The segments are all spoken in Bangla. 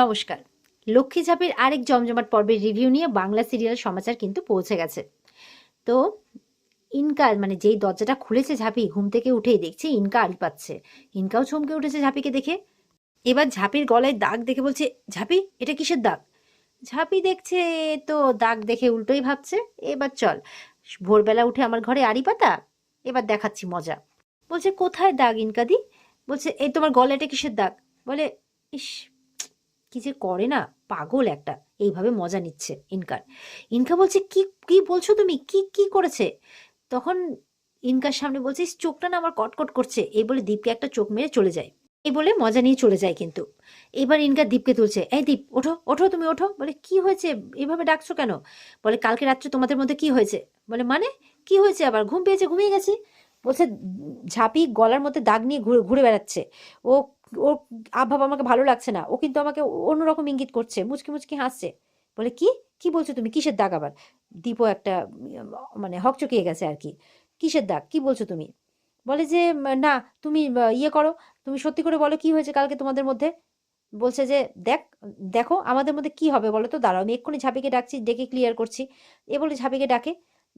নমস্কার। লক্ষ্মী ঝাপের আরেক জমজমাট পর্বের রিভিউ নিয়ে বাংলা সিরিয়াল সমাচার কিন্তু পৌঁছে গেছে। তো ইনকা মানে যেই দরজাটা খুলেছে ঝাঁপি, ঘুম থেকে উঠেই দেখছে ইনকা আড়ি পাচ্ছে। ইনকাও চমকে উঠেছে ঝাঁপিকে দেখে। এবার ঝাঁপির গলায় দাগ দেখে বলছে, ঝাঁপি, এটা কিসের দাগ? ঝাঁপি দেখছে, তো দাগ দেখে উল্টোই ভাবছে। এবার চল। ভোরবেলা উঠে আমার ঘরে আড়ি পাতা, এবার দেখাচ্ছি মজা। বলছে, কোথায় দাগ ইনকাদি? বলছে, এই তোমার গলাটা কিসের দাগ? বলে, ইস কি যে করে না পাগল একটা। এইভাবে মজা নিচ্ছে ইনকার। ইনকা বলছে কি কি বলছো তুমি? কি কি করেছে? তখন ইনকার সামনে বলছে "ইস, চোখটা না আমার কটকট করছে। এই বলে দীপকে একটা চোখ মেরে চলে যায়। এই বলে মজা নিয়ে চলে যায় কিন্তু। এবার ইনকা দীপকে তুলছে এই দীপ ওঠো ওঠো তুমি ওঠো। বলে কি হয়েছে? এভাবে ডাকছো কেন? বলে কালকে রাত্রে তোমাদের মধ্যে কি হয়েছে? বলে মানে? কি হয়েছে আবার? ঘুম পেয়েছে ঘুমিয়ে গেছি? বলছে ঝাঁপি গলার মধ্যে দাগ নিয়ে ঘুরে ঘুরে বেড়াচ্ছে। ও ওর আভাব আমাকে ভালো লাগছে না। ও কিন্তু আমাকে অন্যরকম ইঙ্গিত করছে, মুচকি মুচকি হাসছে। বলে, কি? কি বলছো তুমি? কিসের দাগ আবার? দীপও একটা মানে হকচকিয়ে গেছে আর কি। কিসের দাগ? কি বলছো তুমি? বলে যে, না, তুমি ইয়ে করো। তুমি সত্যি করে বলো কি হয়েছে কালকে তোমাদের মধ্যে? বলছে যে, দেখ, দেখো আমাদের মধ্যে কি হবে বলো তো? দাঁড়াও, আমি এক্ষুনি ঝাঁপিকে ডাকছি, ডেকে ক্লিয়ার করছি। এ বলে ঝাঁপিকে ডাকে।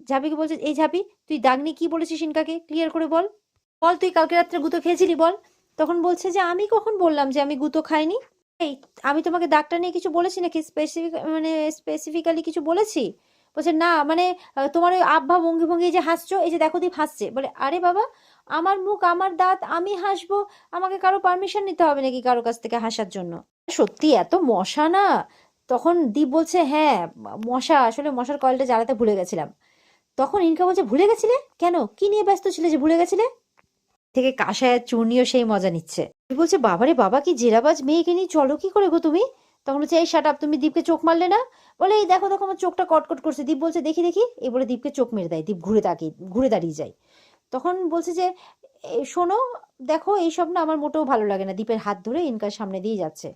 ঝাঁপিকে বলছে, এই ঝাঁপি, তুই দাগ নিয়ে কি বলেছিস ইনকাকে ক্লিয়ার করে বল। বল, তুই কালকে রাত্রে গুঁতো খেয়েছিলি, বল। তখন বলছে যে, আমি কখন বললাম যে আমি গুঁতো খাইনি? এই, আমি তোমাকে ডাক্তার নিয়ে কিছু বলেছি নাকি? স্পেসিফিক মানে স্পেসিফিক্যালি কিছু বলেছি? বলছে, না মানে তোমার ওই আব্বা ভঙ্গি ভঙ্গি যে হাসছো, এই যে দেখো দীপ হাসছে। বলে, আরে বাবা, আমার মুখ, আমার দাঁত, আমি হাসবো? আমাকে কারও পারমিশন নিতে হবে নাকি কারও কাছ থেকে হাসার জন্য? সত্যি, এত মশা না? তখন দীপ বলছে হ্যাঁ মশা, আসলে মশার কয়েলটা জ্বালাতে ভুলে গেছিলাম। তখন ইনকা বলছে, ভুলে গেছিলে? কেন? কি নিয়ে ব্যস্ত ছিলে যে ভুলে গেছিলে? থেকে কাঁসায় চূর্ণিও সেই মজা নিচ্ছে। বলছে, বাবারে, বাবা, কি জেরাবাজ মেয়েকে নিয়ে চলো কি করে গো তুমি? তখন বলছে, এই শাট আপ তুমি দীপকে চোখ মারলে না? বলে, এই দেখো দেখো, আমার চোখটা কটকট করছে। দীপ বলছে, দেখি দেখি। এই বলে দীপকে চোখ মেরে দেয়। দীপ ঘুরে তাকিয়ে ঘুরে দাঁড়িয়ে যায়। তখন বলছে যে শোনো, দেখো, এইসব না আমার মোটেও ভালো লাগে না। দীপের হাত ধরে ইনকার সামনে দিয়ে যাচ্ছে।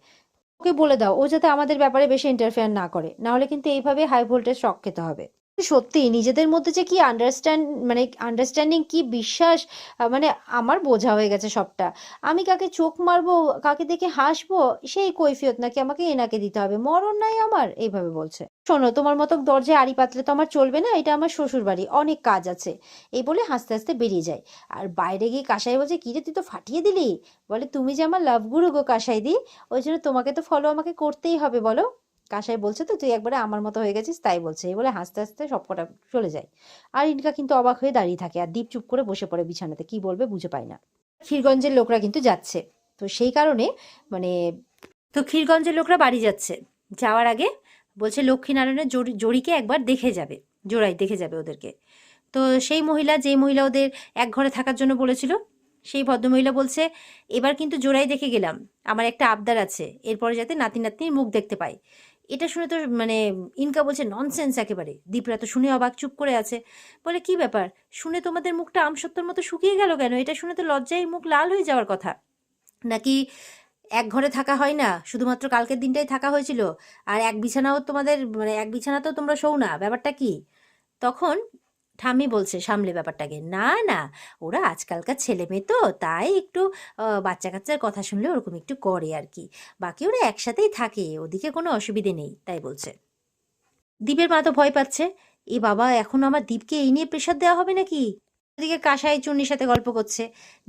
ওকে বলে দাও, ও যাতে আমাদের ব্যাপারে বেশি ইন্টারফেয়ার না করে। না হলে কিন্তু এইভাবে হাই ভোল্টেজ শক খেতে হবে। সত্যি, নিজেদের মধ্যে যে কি আন্ডারস্ট্যান্ড মানে আন্ডারস্ট্যান্ডিং কি বিশ্বাস মানে আমার বোঝা হয়ে গেছে সবটা। আমি কাকে চোখ মারবো, কাকে দেখে হাসবো, সেই কৈফিয়ত নাকি আমাকে এনাকে দিতে হবে। মরণ নাই আমার, এইভাবে বলছে। শোনো, তোমার মতো দরজায় আড়ি পাতলে তো আমার চলবে না, এটা আমার শ্বশুর বাড়ি অনেক কাজ আছে। এই বলে হাসতে হাসতে বেরিয়ে যায়। আর বাইরে গিয়ে কাসাই বলছে কি রে তুই তো ফাটিয়ে দিলি? বলে, তুমি যে আমার লাভ গুরু গো কাসাই দি ওই জন্য তোমাকে তো ফলো আমাকে করতেই হবে, বলো। কাসাই বলছে, তো তুই একবারে আমার মতো হয়ে গেছিস, তাই বলছে। এই বলে হাসতে হাসতে সবকটা চলে যায়। আর ইনকা কিন্তু অবাক হয়ে দাঁড়িয়ে থাকে আর দীপ চুপ করে বসে পড়ে বিছানাতে। কি বলবে বুঝে পায় না। ক্ষীরগঞ্জের লোকরা কিন্তু যাচ্ছে। তো সেই কারণে মানে তো ক্ষীরগঞ্জের লোকরা বাড়ি যাচ্ছে। যাওয়ার আগে বলছে, লক্ষ্মীনারায়ণের জড়ি, জড়িকে একবার দেখে যাবে। জোড়াই দেখে যাবে ওদেরকে। তো সেই মহিলা যেই মহিলা ওদের এক ঘরে থাকার জন্য বলেছিল, সেই ভদ্রমহিলা বলছে, এবার কিন্তু জোড়াই দেখে গেলাম। আমার একটা আবদার আছে। এরপরে যাতে নাতি নাতনির মুখ দেখতে পাই এটা শুনে তো মানে ইনকা বলছে ননসেন্স একেবারে। দীপরা তো শুনে অবাক, চুপ করে আছে। বলে, কি ব্যাপার? শুনে তোমাদের মুখটা আমসত্তর মতো শুকিয়ে গেল কেন? এটা শুনে তো লজ্জায় মুখ লাল হয়ে যাওয়ার কথা। নাকি এক ঘরে থাকা হয় না? শুধুমাত্র কালকের দিনটাই থাকা হয়েছিল। আর এক বিছানাও তোমাদের মানে এক বিছানাতেও তোমরা শোও না। ব্যাপারটা কি? তখন ঠাম্মি বলছে, সামলে ব্যাপারটাকে। না না, ওরা আজকালকার ছেলে মেয়ে তো, তাই একটু বাচ্চা কাচ্চার কথা শুনলে ওরকম একটু করে আর কি। বাকি ওরা একসাথেই থাকে, ওদিকে কোনো অসুবিধে নেই, তাই বলছে। দীপের মা তো ভয় পাচ্ছে। এ বাবা, এখন আমার দীপকে এই নিয়ে প্রেশার দেওয়া হবে নাকি? ওদিকে কাসাই চুন্নির সাথে গল্প করছে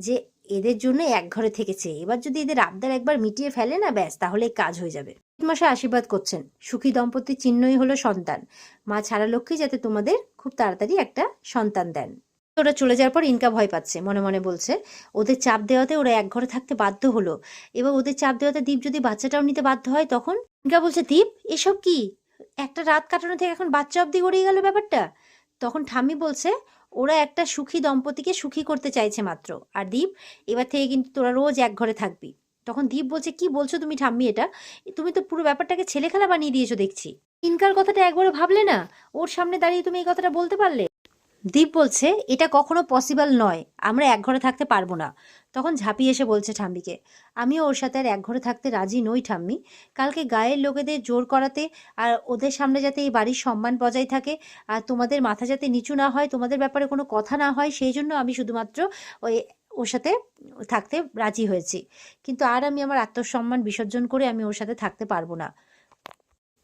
যে এদের জন্য এক ঘরে থেকেছে। এবার যদি এদের আবদার একবার মিটিয়ে ফেলে না, ব্যাস তাহলে কাজ হয়ে যাবে। মশাই আশীর্বাদ করছেন। সুখী দম্পতির চিহ্নই হলো সন্তান। মা ছাড়া লক্ষ্মী যাতে তোমাদের খুব তাড়াতাড়ি একটা সন্তান দেন। ওরা চলে যাওয়ার পর ইনকা ভয় পাচ্ছে, মনে মনে বলছে। ওদের চাপ দেওয়াতে ওরা এক ঘরে থাকতে বাধ্য হলো। এবার ওদের চাপ দেওয়াতে দীপ যদি বাচ্চাটাও নিতে বাধ্য হয়, তখন ইনকা বলছে, দীপ, এসব কি? একটা রাত কাটানো থেকে এখন বাচ্চা অব্দি গড়িয়ে গেল ব্যাপারটা? তখন ঠাম্মি বলছে ওরা একটা সুখী দম্পতিকে সুখী করতে চাইছে মাত্র। আর দীপ, এবার থেকে কিন্তু তোরা রোজ এক ঘরে থাকবি। তখন দীপ বলছে, কি বলছো তুমি ঠাম্মি এটা? তুমি তো পুরো ব্যাপারটাকে ছেলে খেলা বানিয়ে দিয়েছ দেখছি। ইনকার কথাটা একবারও ভাবলে না? ওর সামনে দাঁড়িয়ে তুমি এই কথাটা বলতে পারলে? দীপ বলছে, এটা কখনো পসিবল নয়, আমরা এক ঘরে থাকতে পারব না। তখন ঝাঁপিয়ে এসে বলছে ঠাম্মিকে, আমিও ওর সাথে আর এক ঘরে থাকতে রাজি নই ঠাম্মি। কালকে গায়ের লোকেদের জোর করাতে আর ওদের সামনে যাতে এই বাড়ির সম্মান বজায় থাকে আর তোমাদের মাথা যাতে নিচু না হয়, তোমাদের ব্যাপারে কোনো কথা না হয়, সেই জন্য আমি শুধুমাত্র ওই ওর সাথে থাকতে রাজি হয়েছি। কিন্তু আর আমি আমার আত্মসম্মান বিসর্জন করে আমি ওর সাথে থাকতে পারব না।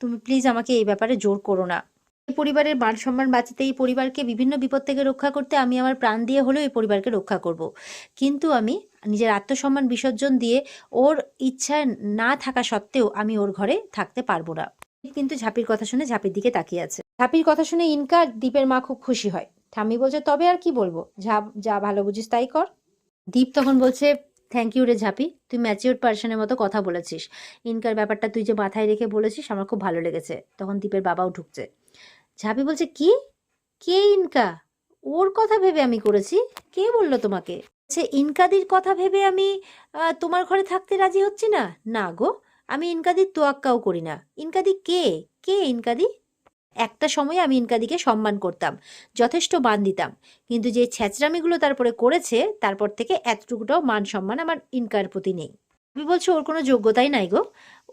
তুমি প্লিজ আমাকে এই ব্যাপারে জোর করো না। পরিবারের মান সম্মান বাঁচাতে এই পরিবারকে বিভিন্ন বিপদ থেকে রক্ষা করতে আমি আমার প্রাণ দিয়ে হলেও এই পরিবারকে রক্ষা করব। কিন্তু আমি নিজের আত্মসম্মান বিসর্জন দিয়ে ওর ইচ্ছা না থাকা সত্ত্বেও আমি ওর ঘরে থাকতে পারব না। কিন্তু ঝাপির কথা শুনে ঝাপির দিকে তাকিয়ে আছে। ঝাপির কথা শুনে ইনকা দীপের মা খুব খুশি হয়। ঠাম্মি বলছে, তবে আর কি বলব? যা যা ভালো বুঝিস তাই কর। দীপ তখন বলছে থ্যাংক ইউ রে ঝাপি, তুই ম্যাচিওর পার্সনের মতো কথা বলেছিস। ইনকার ব্যাপারটা তুই যে মাথায় রেখে বলেছিস, আমার খুব ভালো লেগেছে। তখন দীপের বাবাও ঢুকছে। ঝাপি বলছে, কি? কে ইনকা? ওর কথা ভেবে আমি করেছি। কে বলল তোমাকে? সে ইনকাদির কথা ভেবে আমি তোমার ঘরে থাকতে রাজি হচ্ছি না? না গো, আমি ইনকাদির তোয়াক্কাও করি না। ইনকাদি কে? কে ইনকাদি? একটা সময় আমি ইনকাদিকে সম্মান করতাম, যথেষ্ট মান দিতাম। কিন্তু যে ছ্যাচরামিগুলো তারপরে করেছে, তারপর থেকে এতটুকুটাও মান সম্মান আমার ইনকার প্রতি নেই। আমি বলছি ওর কোনো যোগ্যতাই নাই গো?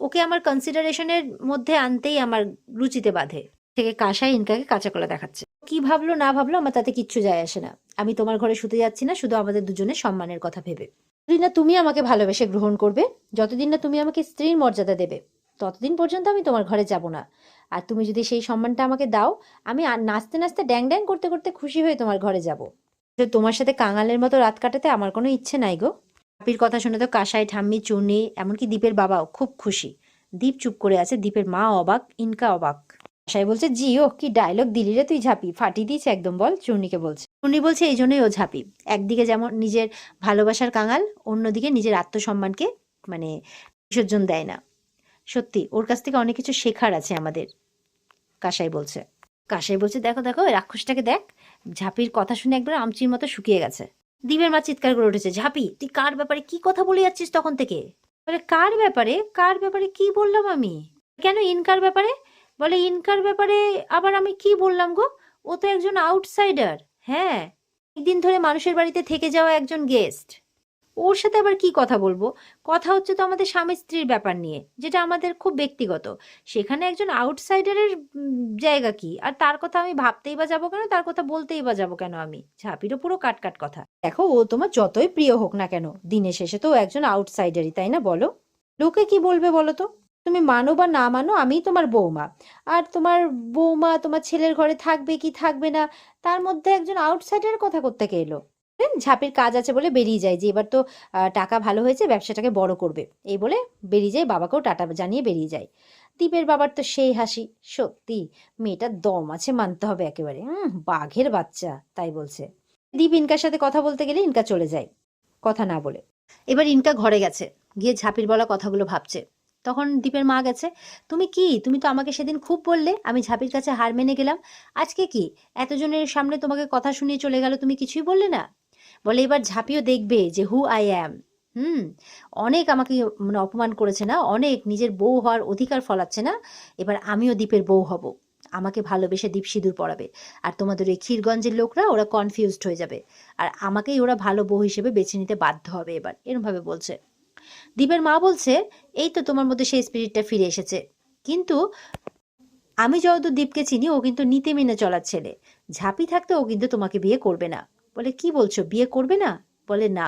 ওকে আমার কনসিডারেশনের মধ্যে আনতেই আমার রুচিতে বাধে। থেকে কাসাই ইনকাকে কাঁচা কলা দেখাচ্ছে। কি ভাবলো, না ভাবলো, আমার তাতে কিচ্ছু যায় আসে না। আমি তোমার ঘরে শুতে যাচ্ছি না, শুধু আমাদের দুজনের সম্মানের কথা ভেবে। যতদিন না তুমি আমাকে ভালোবেসে গ্রহণ করবে, যতদিন না তুমি আমাকে স্ত্রীর মর্যাদা দেবে, ততদিন পর্যন্ত আমি তোমার ঘরে যাব না। আর তুমি যদি সেই সম্মানটা আমাকে দাও, আমি আর নাচতে নাচতে ড্যাং ড্যাং করতে করতে খুশি হয়ে তোমার ঘরে যাব। তোমার সাথে কাঙালের মতো রাত কাটাতে আমার কোনো ইচ্ছে নাই গো। পাপির কথা শুনে তো কাসাই, ঠাম্মি চুনি এমনকি দীপের বাবাও খুব খুশি। দীপ চুপ করে আছে, দীপের মা অবাক, ইনকা অবাক। কাসাই বলছে, জি, ও কি ডায়লগ দিলি রে তুই ঝাঁপি? ফাটিয়ে দিয়েছে একদম বল। চূর্ণিকে বলছে। চূর্ণি বলছে, এই জন্যই ও ঝাঁপি। একদিকে যেমন নিজের ভালোবাসার কাঙাল, অন্যদিকে নিজের আত্মসম্মানকে মানে বিসর্জন দেয় না। সত্যি, ওর কাছ থেকে অনেক কিছু শেখার আছে আমাদের। কাসাই বলছে। কাসাই বলছে, দেখো দেখো রাক্ষসটাকে দেখ। ঝাঁপির কথা শুনে একবার আমচির মতো শুকিয়ে গেছে। দ্বীপের মা চিৎকার করে উঠেছে, ঝাঁপি, তুই কার ব্যাপারে কি কথা বলে যাচ্ছিস তখন থেকে? কার ব্যাপারে? কার ব্যাপারে কি বললাম আমি? কেন ইনকার ব্যাপারে? বলে, ইনকার ব্যাপারে আবার আমি কি বললাম গো? ও তো একজন আউটসাইডার হ্যাঁ একদিন ধরে মানুষের বাড়িতে থেকে যাওয়া একজন গেস্ট ওর সাথে আবার কি কথা বলব? কথা হচ্ছে তো আমাদের স্বামী স্ত্রীর ব্যাপার নিয়ে, যেটা আমাদের খুব ব্যক্তিগত। সেখানে একজন আউটসাইডারের জায়গা কি? আর তার কথা আমি ভাবতেই বা যাব কেন? তার কথা বলতেই বা যাব কেন আমি? ঝাঁপিরও পুরো কাট কাট কথা। দেখো, ও তোমার যতই প্রিয় হোক না কেন, দিনের শেষে তো একজন আউটসাইডারই তাই না বলো? লোকে কি বলবে বলো তো? তুমি মানো বা না মানো আমি তোমার বৌমা। আর তোমার বৌমা তোমার ছেলের ঘরে থাকবে কি থাকবে না, তার মধ্যে একজন আউটসাইডারের কথা করতে এলো ঝাঁপের কাজ আছে বলে বেরিয়ে যায় যে এবার তো টাকা ভালো হয়েছে, ব্যবসাটাকে বড় করবে। এই বলে বেরিয়ে যায়, বাবাকেও টাটা জানিয়ে বেরিয়ে যায়। দীপের বাবার তো সেই হাসি। সত্যি, মেয়েটার দম আছে মানতে হবে একেবারে। হুম, বাঘের বাচ্চা, তাই বলছে। দীপ ইনকার সাথে কথা বলতে গেলে ইনকা চলে যায়, কথা না বলে। এবার ইনকা ঘরে গেছে, গিয়ে ঝাঁপির বলা কথাগুলো ভাবছে। তখন দীপের মা গেছে, তুমি কি? তুমি তো আমাকে সেদিন খুব বললে, আমি ঝাঁপির কাছে হার মেনে গেলাম। আজকে কি? এতজনের সামনে তোমাকে কথা শুনিয়ে চলে গেল, তুমি কিছুই বললে না? বলে, এবার ঝাঁপিও দেখবে যে হু আই অ্যাম হুম, অনেক আমাকে মানে অপমান করেছে না? অনেক। নিজের বউ হওয়ার অধিকার ফলাচ্ছে না? এবার আমিও দ্বীপের বউ হব। আমাকে ভালোবেসে দীপ সিঁদুর পড়াবে আর তোমাদের এই ক্ষীরগঞ্জের লোকরা, ওরা কনফিউজড হয়ে যাবে। আর আমাকেই ওরা ভালো বউ হিসেবে বেছে নিতে বাধ্য হবে এবার। এরমভাবে বলছে। দ্বীপের মা বলছে, এই তো তোমার মধ্যে সেই স্পিরিটটা ফিরে এসেছে। কিন্তু আমি যতদূর দ্বীপকে চিনি, ও কিন্তু নিতে মেনে চলার ছেলে। ঝাঁপি থাকতে ও কিন্তু তোমাকে বিয়ে করবে না। বলে, কি বলছো, বিয়ে করবে না? বলে, না।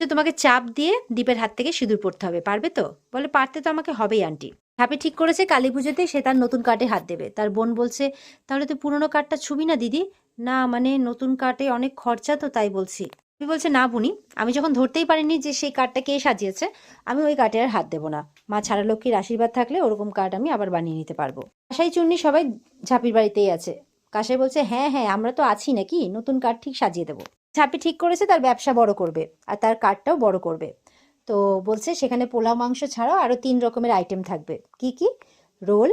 তোমাকে চাপ দিয়ে দ্বীপের হাত থেকে সিঁদুর পড়তে হবে, পারবে তো? বলে, পারতে তো আমাকে হবেই, আন্টি। ঝাঁপি ঠিক করেছে, কালী পুজোতে সে তার নতুন কার্ডে হাত দেবে। তার বোন বলছে, তাহলে তুই পুরনো কার্ডটা ছুবি না, দিদি? না মানে নতুন কার্ডে অনেক খরচা তো, তাই বলছি। তুমি বলছে, না বুনি, আমি যখন ধরতেই পারিনি যে সেই কার্ডটা কে সাজিয়েছে, আমি ওই কার্ডে আর হাত দেবো না। মা ছাড়া লক্ষ্মীর আশীর্বাদ থাকলে ওরকম কার্ড আমি আবার বানিয়ে নিতে পারব। কাসাই চুন্নি সবাই ঝাঁপির বাড়িতেই আছে। কাসাই বলছে হ্যাঁ হ্যাঁ আমরা তো আছি নাকি, নতুন কার্ড ঠিক সাজিয়ে দেবো। ঝাঁপি ঠিক করেছে, তার ব্যবসা বড় করবে আর তার কার্ডটাও বড় করবে। তো বলছে, সেখানে পোলাও, মাংস ছাড়াও আরও তিন রকমের আইটেম থাকবে। কি কি? রোল,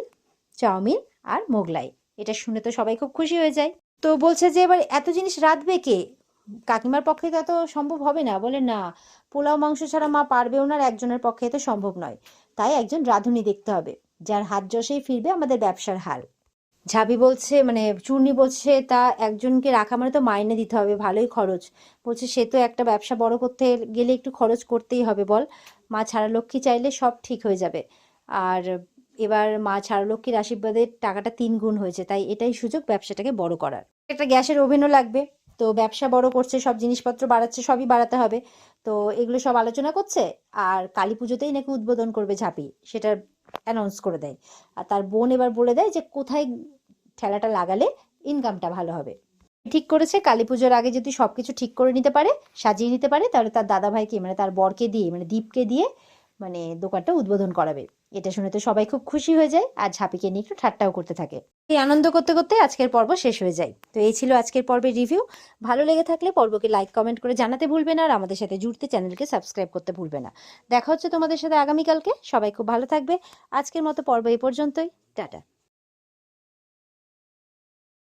চাউমিন আর মোগলাই। এটা শুনে তো সবাই খুব খুশি হয়ে যায়। তো বলছে যে, এবার এত জিনিস রাঁধবে কে? কাকিমার পক্ষে তো সম্ভব হবে না? বলে না। পোলাও, মাংস ছাড়া মা পারবেও না একজনের পক্ষে তো সম্ভব নয়। তাই একজন রাঁধুনি দেখতে হবে, যার হাত যশেই ফিরবে আমাদের ব্যবসার হাল। ঝাবি বলছে মানে চূর্ণি বলছে, তা একজনকে রাখা মানে তো মাইনে দিতে হবে, ভালোই খরচ। বলছে, সে তো একটা ব্যবসা বড় করতে গেলে একটু খরচ করতেই হবে, বল। মা ছাড়া লক্ষ্মী চাইলে সব ঠিক হয়ে যাবে। আর এবার মা ছাড়া লক্ষ্মীর আশীর্বাদে টাকাটা তিন গুণ হয়েছে, তাই এটাই সুযোগ ব্যবসাটাকে বড় করার। একটা গ্যাসের ওভেনও লাগবে। তো ব্যবসা বড় করছে, সব জিনিসপত্র বাড়াচ্ছে, সবই বাড়াতে হবে। তো এগুলো সব আলোচনা করছে আর কালী পুজোতেই নাকি উদ্বোধন করবে ঝাঁপি, সেটা অ্যানাউন্স করে দেয়। আর তার বোন এবার বলে দেয় যে কোথায় ঠেলাটা লাগালে ইনকামটা ভালো হবে। ঠিক করেছে, কালী পুজোর আগে যদি সবকিছু ঠিক করে নিতে পারে, সাজিয়ে নিতে পারে, তাহলে তার দাদা ভাইকে মানে তার বরকে দিয়ে মানে দীপকে দিয়ে মানে দোকানটা উদ্বোধন করাবে। এটা শুনে তো সবাই খুব খুশি হয়ে যায় আর ঝাঁপিকে নিয়ে একটু ঠাট্টাও করতে থাকে। এই আনন্দ করতে করতে আজকের পর্ব শেষ হয়ে যায়। তো এই ছিল আজকের পর্বের রিভিউ ভালো লেগে থাকলে পর্বকে লাইক কমেন্ট করে জানাতে ভুলবে না আর আমাদের সাথে জুড়তে চ্যানেলকে সাবস্ক্রাইব করতে ভুলবে না। দেখা হচ্ছে তোমাদের সাথে আগামীকালকে। সবাই খুব ভালো থাকবে। আজকের মতো পর্ব এই পর্যন্তই। টাটা।